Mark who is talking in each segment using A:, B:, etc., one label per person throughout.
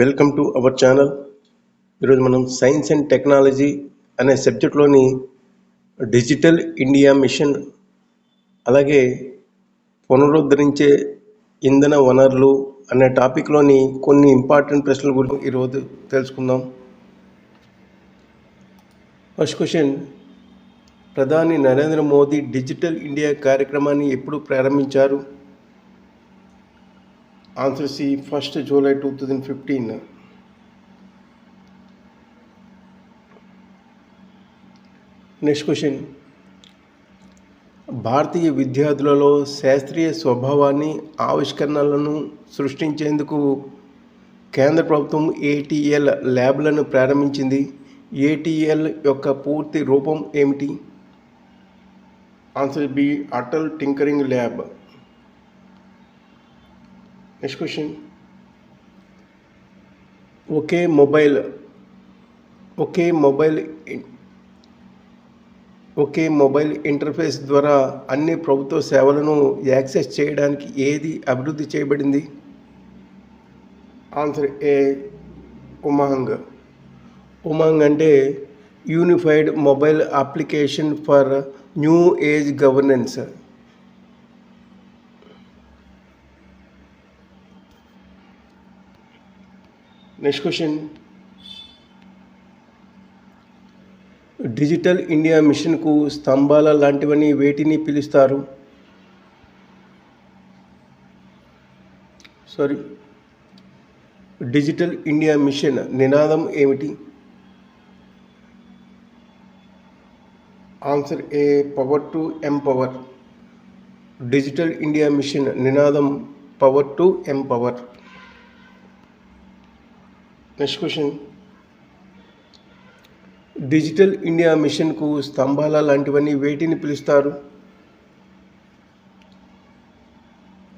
A: Welcome to our channel. ఈరోజు మనం science and technology అనే సబ్జెక్ట్లోని డిజిటల్ ఇండియా మిషన్ అలాగే పునరుద్ధరించే ఇంధన వనరులు అనే టాపిక్లోని కొన్ని ఇంపార్టెంట్ ప్రశ్నల గురించి ఈరోజు తెలుసుకుందాం. ఫస్ట్ క్వశ్చన్ ప్రధాని నరేంద్ర మోదీ డిజిటల్ ఇండియా కార్యక్రమాన్ని ఎప్పుడు ప్రారంభించారు? Answer C first July two thousand fifteen next question భారతీయ విద్యార్థులలో శాస్త్రీయ స్వభావాన్ని ఆవిష్కరణలను సృష్టించేందుకు కేంద్ర ప్రభుత్వం ఏటీఎల్ ల్యాబ్లను ప్రారంభించింది. ఏటీఎల్ యొక్క పూర్తి రూపం ఏమిటి? Answer B Atal tinkering lab. Next question ఒకే మొబైల్ ఒకే మొబైల్ ఒకే మొబైల్ ఇంటర్ఫేస్ ద్వారా అన్ని ప్రభుత్వ సేవలను యాక్సెస్ చేయడానికి ఏది అభివృద్ధి చేయబడింది? ఆన్సర్ ఏ ఉమాంగ్. ఉమాంగ్ అంటే unified mobile application for new age governance. Next question digital India మిషన్కు స్తంభాల లాంటివని వేటిని పిలుస్తారు సారీ డిజిటల్ ఇండియా మిషన్ నినాదం ఏమిటి answer A power to empower digital India mission నినాదం power to empower next question digital India మిషన్కు స్తంభాల లాంటివన్నీ వేటిని పిలుస్తారు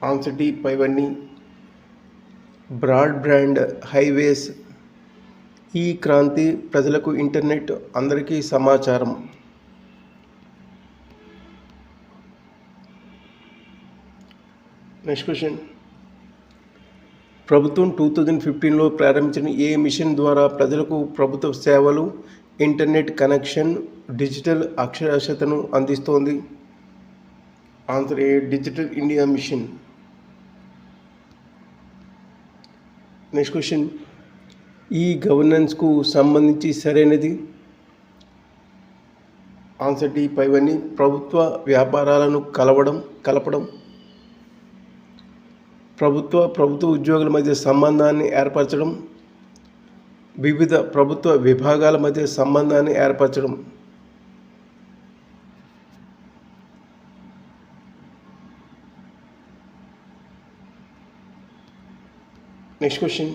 A: ఆన్సర్ డి పైవన్నీ broad brand highways e Kranti ప్రజలకు ఇంటర్నెట్ అందరికీ సమాచారం నెక్స్ట్ క్వశ్చన్ ప్రభుత్వం టూ థౌజండ్ ఫిఫ్టీన్లో ప్రారంభించిన ఏ మిషన్ ద్వారా ప్రజలకు ప్రభుత్వ సేవలు ఇంటర్నెట్ కనెక్షన్ డిజిటల్ అక్షరాస్యతను అందిస్తోంది? Answer A digital India mission. Next question. E గవర్నెన్స్కు సంబంధించి సరైనది? ఆన్సర్ డి పైవన్నీ. ప్రభుత్వ వ్యాపారాలను కలవడం కలపడం. ప్రభుత్వ ప్రభుత్వ ఉద్యోగుల మధ్య సంబంధాన్ని ఏర్పరచడం వివిధ ప్రభుత్వ విభాగాల మధ్య సంబంధాన్ని ఏర్పరచడం. నెక్స్ట్ క్వశ్చన్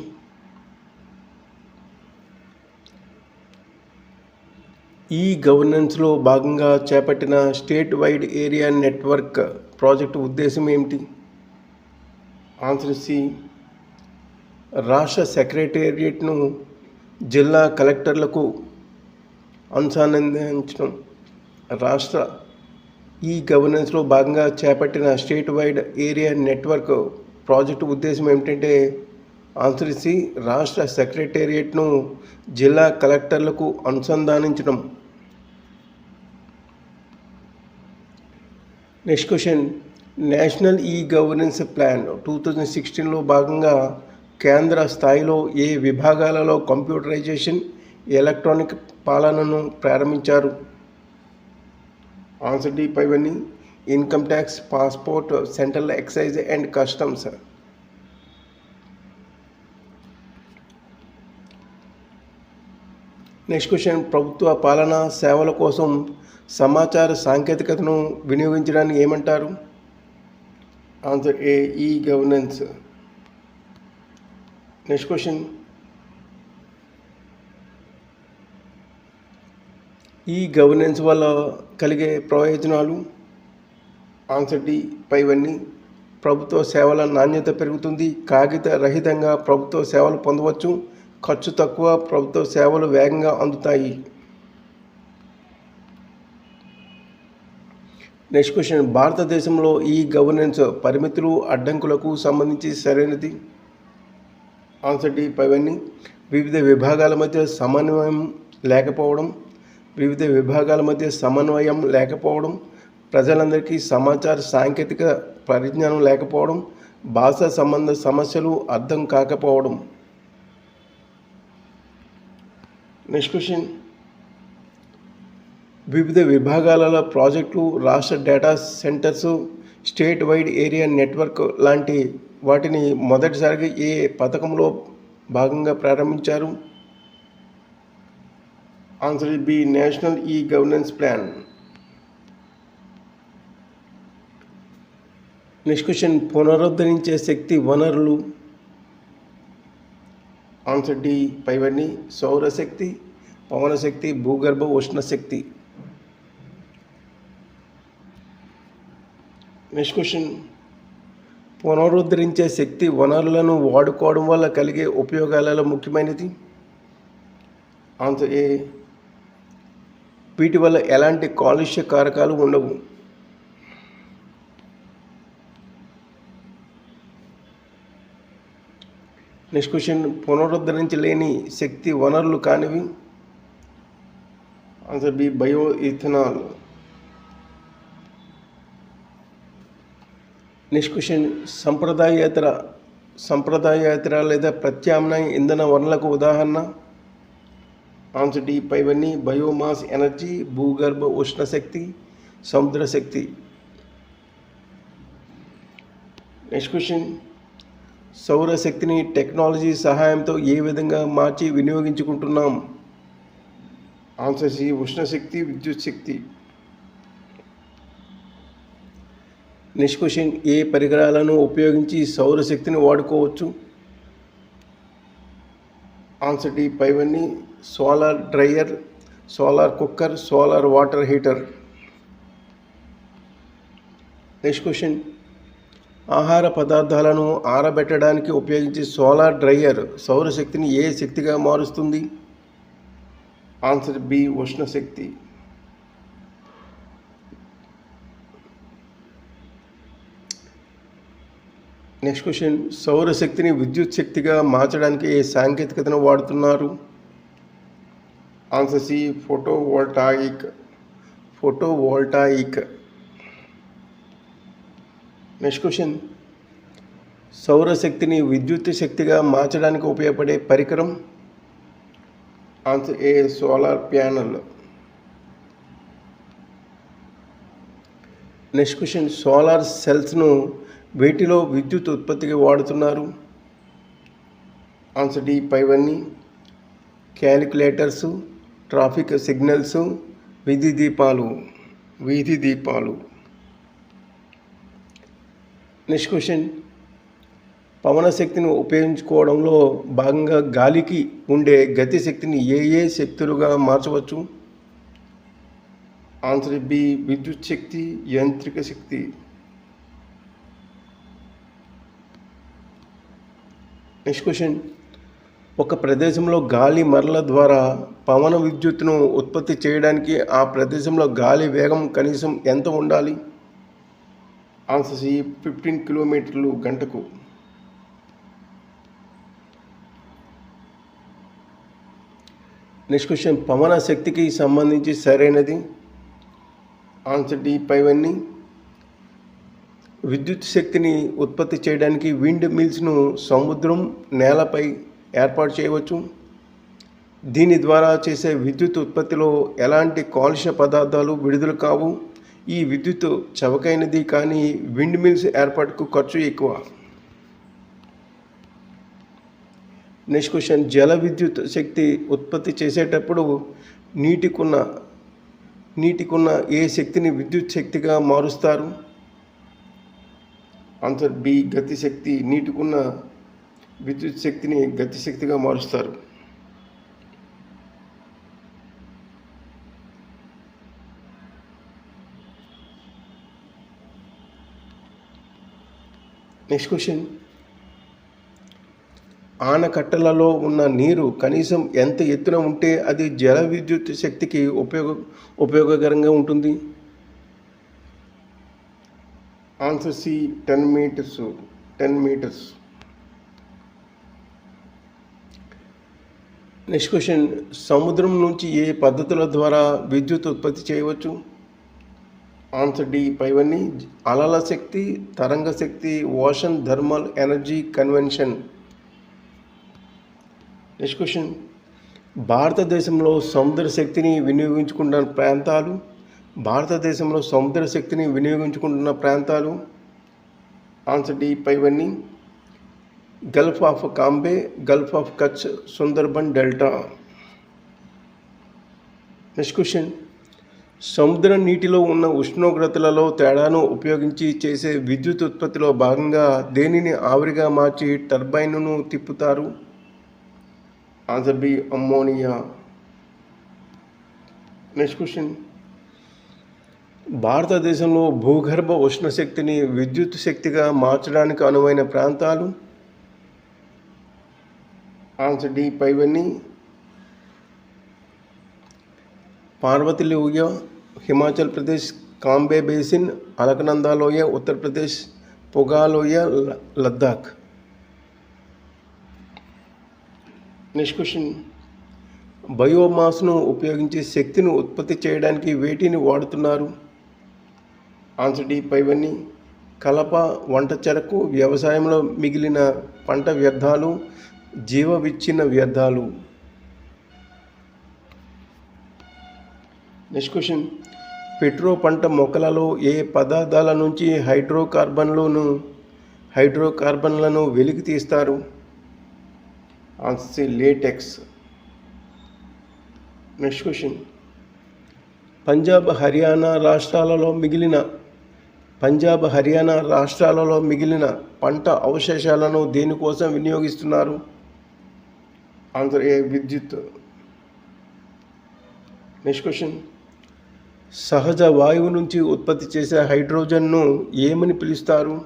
A: ఈ గవర్నెన్స్లో భాగంగా చేపట్టిన state wide area network project ఉద్దేశం ఏమిటి? ఆన్సర్ సి రాష్ట్ర సెక్రటేరియట్ను జిల్లా కలెక్టర్లకు అనుసంధానించడం. రాష్ట్ర ఈ గవర్నెన్స్లో భాగంగా చేపట్టిన state wide area network project ఉద్దేశం ఏమిటంటే ఆన్సర్ సి రాష్ట్ర సెక్రటేరియట్ను జిల్లా కలెక్టర్లకు అనుసంధానించడం. Next question national e governance plan two thousand సిక్స్టీన్లో భాగంగా కేంద్ర స్థాయిలో ఏ విభాగాలలో కంప్యూటరైజేషన్ ఎలక్ట్రానిక్ పాలనను ప్రారంభించారు? ఆన్సర్ డి పైవన్నీ. Income tax passport central excise and customs. Next question. ప్రభుత్వ పాలన సేవల కోసం సమాచార సాంకేతికతను వినియోగించడాన్ని ఏమంటారు? Answer A e governance next question e governance వల్ల కలిగే ప్రయోజనాలు? ఆన్సర్ డి పైవన్నీ ప్రభుత్వ సేవల నాణ్యత పెరుగుతుంది. కాగిత రహితంగా ప్రభుత్వ సేవలు పొందవచ్చు. ఖర్చు తక్కువ ప్రభుత్వ సేవలు వేగంగా అందుతాయి. నెక్స్ట్ క్వశ్చన్ భారతదేశంలో ఈ గవర్నెన్స్ పరిమితులు అడ్డంకులకు సంబంధించి సరైనది? ఆన్సర్ డి పైవన్నీ వివిధ విభాగాల మధ్య సమన్వయం లేకపోవడం. వివిధ విభాగాల మధ్య సమన్వయం లేకపోవడం. ప్రజలందరికీ సమాచార సాంకేతిక పరిజ్ఞానం లేకపోవడం. భాషా సంబంధ సమస్యలు అర్థం కాకపోవడం. నెక్స్ట్ క్వశ్చన్ వివిధ విభాగాలలో ప్రాజెక్టులు రాష్ట్ర data centres state wide area network లాంటి వాటిని మొదటిసారిగా ఏ పథకంలో భాగంగా ప్రారంభించారు? Answer B national e governance plan. Next question పునరుద్ధరించే శక్తి వనరులు. ఆన్సర్ డి పైవన్నీ సౌరశక్తి పవనశక్తి భూగర్భ ఉష్ణ నెక్స్ట్ క్వశ్చన్ పునరుద్ధరించే శక్తి వనరులను వాడుకోవడం వల్ల కలిగే ఉపయోగాలలో ముఖ్యమైనది? ఆన్సర్ ఏ వీటి వల్ల ఎలాంటి కాలుష్య కారకాలు ఉండవు? నెక్స్ట్ క్వశ్చన్ పునరుద్ధరించలేని శక్తి వనరులు కానివి? Answer B bio ethanol next question సంప్రదాయేతర సంప్రదాయేతర లేదా ప్రత్యామ్నాయ ఇంధన వనరులకు ఉదాహరణ. ఆన్సర్ డి పైవన్నీ బయోమాస్ ఎనర్జీ భూగర్భ ఉష్ణ శక్తి సముద్ర శక్తి. నెక్స్ట్ క్వశ్చన్ సౌరశక్తిని టెక్నాలజీ సహాయంతో ఏ విధంగా మార్చి వినియోగించుకుంటున్నాం? ఆన్సర్ సి ఉష్ణశక్తి విద్యుత్ శక్తి. నెక్స్ట్ ఏ పరికరాలను ఉపయోగించి సౌరశక్తిని వాడుకోవచ్చు? ఆన్సర్ డి పైవన్నీ solar dryer solar cooker solar water heater next question ఆహార పదార్థాలను ఆరబెట్టడానికి ఉపయోగించే సోలార్ డ్రైయర్ సౌరశక్తిని ఏ శక్తిగా మారుస్తుంది? ఆన్సర్ బి ఉష్ణశక్తి. నెక్స్ట్ క్వశ్చన్ సౌరశక్తిని విద్యుత్ శక్తిగా మార్చడానికి ఏ సాంకేతికతను వాడుతున్నారు? Answer C photovoltaic photovoltaic next question సౌరశక్తిని విద్యుత్ శక్తిగా మార్చడానికి ఉపయోగపడే పరికరం? Answer A solar panel next question solar సెల్స్ను వీటిలో విద్యుత్ ఉత్పత్తికి వాడుతున్నారు? ఆన్సర్ డి పైవన్నీ. క్యాలిక్యులేటర్సు ట్రాఫిక్ సిగ్నల్స్ వీధి దీపాలు వీధి దీపాలు. నెక్స్ట్ క్వశ్చన్ పవన శక్తిని ఉపయోగించుకోవడంలో భాగంగా గాలికి ఉండే గతి శక్తిని ఏ ఏ శక్తులుగా మార్చవచ్చు? ఆన్సర్ బి విద్యుత్ శక్తి యాంత్రిక శక్తి. నెక్స్ట్ క్వశ్చన్ ఒక ప్రదేశంలో గాలి మరల ద్వారా పవన విద్యుత్తును ఉత్పత్తి చేయడానికి ఆ ప్రదేశంలో గాలి వేగం కనీసం ఎంత ఉండాలి? ఆన్సర్ సి ఫిఫ్టీన్ కిలోమీటర్లు గంటకు. నెక్స్ట్ క్వశ్చన్ పవన శక్తికి సంబంధించి సరైనది? ఆన్సర్ డి పైవన్నీ విద్యుత్ శక్తిని ఉత్పత్తి చేయడానికి విండ్ మిల్స్ను సముద్రం నేలపై ఏర్పాటు చేయవచ్చు. దీని ద్వారా చేసే విద్యుత్ ఉత్పత్తిలో ఎలాంటి కాలుష్య పదార్థాలు విడుదల కావు? ఈ విద్యుత్ చవకైనది కానీ విండ్ మిల్స్ ఏర్పాటుకు ఖర్చు ఎక్కువ. Next question. జల విద్యుత్ శక్తి ఉత్పత్తి చేసేటప్పుడు నీటికున్న నీటికున్న ఏ శక్తిని విద్యుత్ శక్తిగా మారుస్తారు? ఆన్సర్ బి గతి శక్తి నీటికున్న విద్యుత్ శక్తిని గతి శక్తిగా మారుస్తారు. నెక్స్ట్ క్వశ్చన్ ఆనకట్టలలో ఉన్న నీరు కనీసం ఎంత ఎత్తున ఉంటే అది జల విద్యుత్ శక్తికి ఉపయోగ ఉపయోగకరంగా ఉంటుంది? Answer C ten metres ten metres. Next question సముద్రం నుంచి ఏ పద్ధతుల ద్వారా విద్యుత్ ఉత్పత్తి చేయవచ్చు? ఆన్సర్ డి పైవన్నీ అలల శక్తి తరంగ శక్తి ocean thermal energy convention. Next question భారతదేశంలో సముద్ర శక్తిని వినియోగించుకుంటున్న ప్రాంతాలు? భారతదేశంలో సముద్ర శక్తిని వినియోగించుకుంటున్న ప్రాంతాలు ఆన్సర్ డి పైవన్నీ Gulf of Cambay Gulf of Kutch Sundarban delta. Next question. సముద్ర నీటిలో ఉన్న ఉష్ణోగ్రతలలో తేడాను ఉపయోగించి చేసే విద్యుత్ ఉత్పత్తిలో భాగంగా దేనిని ఆవిరిగా మార్చి టర్బైన్ను తిప్పుతారు? Answer B ammonia. Next question. భారతదేశంలో భూగర్భ ఉష్ణ శక్తిని విద్యుత్ శక్తిగా మార్చడానికి అనువైన ప్రాంతాలు? ఆన్సర్ డి పైవన్నీ. పార్వతి లోయ హిమాచల్ ప్రదేశ్ కాంబే బేసిన్ అలకనందా లోయ ఉత్తరప్రదేశ్ పొగాలోయ ల- లద్దాఖ్. Next question. బయోమాస్ను ఉపయోగించి శక్తిని ఉత్పత్తి చేయడానికి వేటిని వాడుతున్నారు? ఆన్సర్ డి పైవన్నీ. కలప వంట చెరకు వ్యవసాయంలో మిగిలిన పంట వ్యర్థాలు జీవ విచ్ఛిన్న వ్యర్థాలు. Next question. పెట్రో పంట మొక్కలలో ఏ పదార్థాల నుంచి హైడ్రోకార్బన్లను హైడ్రోకార్బన్లను వెలికి తీస్తారు? Answer latex. Next question. Punjab Haryana రాష్ట్రాలలో మిగిలిన పంజాబ్ హర్యానా రాష్ట్రాలలో మిగిలిన పంట అవశేషాలను దేనికోసం వినియోగిస్తున్నారు? ఆన్సర్ ఏ విద్యుత్. నెక్స్ట్ క్వశ్చన్ సహజ వాయువు నుంచి ఉత్పత్తి చేసే హైడ్రోజన్ను ఏమని పిలుస్తారు?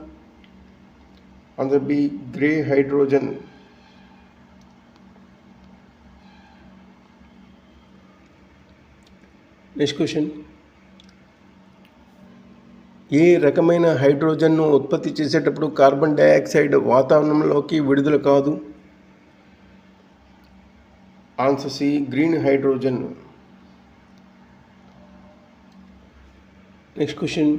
A: Answer B grey hydrogen. Next question ఏ రకమైన హైడ్రోజన్ను ఉత్పత్తి చేసేటప్పుడు కార్బన్ డైఆక్సైడ్ వాతావరణంలోకి విడుదల కాదు. Answer C green hydrogen. Next question.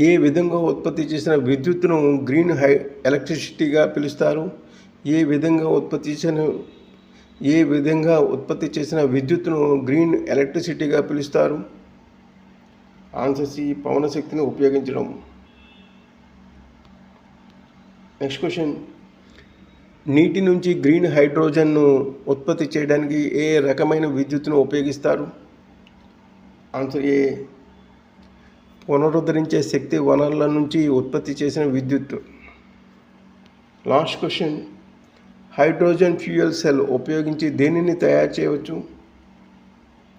A: ఏ విధంగా ఉత్పత్తి చేసిన విద్యుత్తును గ్రీన్ హై ఎలక్ట్రిసిటీగా పిలుస్తారు? ఏ విధంగా ఉత్పత్తి చేసిన ఏ విధంగా ఉత్పత్తి చేసిన విద్యుత్తును గ్రీన్ ఎలక్ట్రిసిటీగా పిలుస్తారు? ఆన్సర్స్ ఈ పవన శక్తిని ఉపయోగించడం. Next question. నీటి నుంచి గ్రీన్ హైడ్రోజన్ను ఉత్పత్తి చేయడానికి ఏ రకమైన విద్యుత్తును ఉపయోగిస్తారు? Answer A. పునరుద్ధరించే శక్తి వనరుల నుంచి ఉత్పత్తి చేసిన విద్యుత్ last question. Hydrogen fuel cell ఉపయోగించి దేనిని తయారు చేయవచ్చు?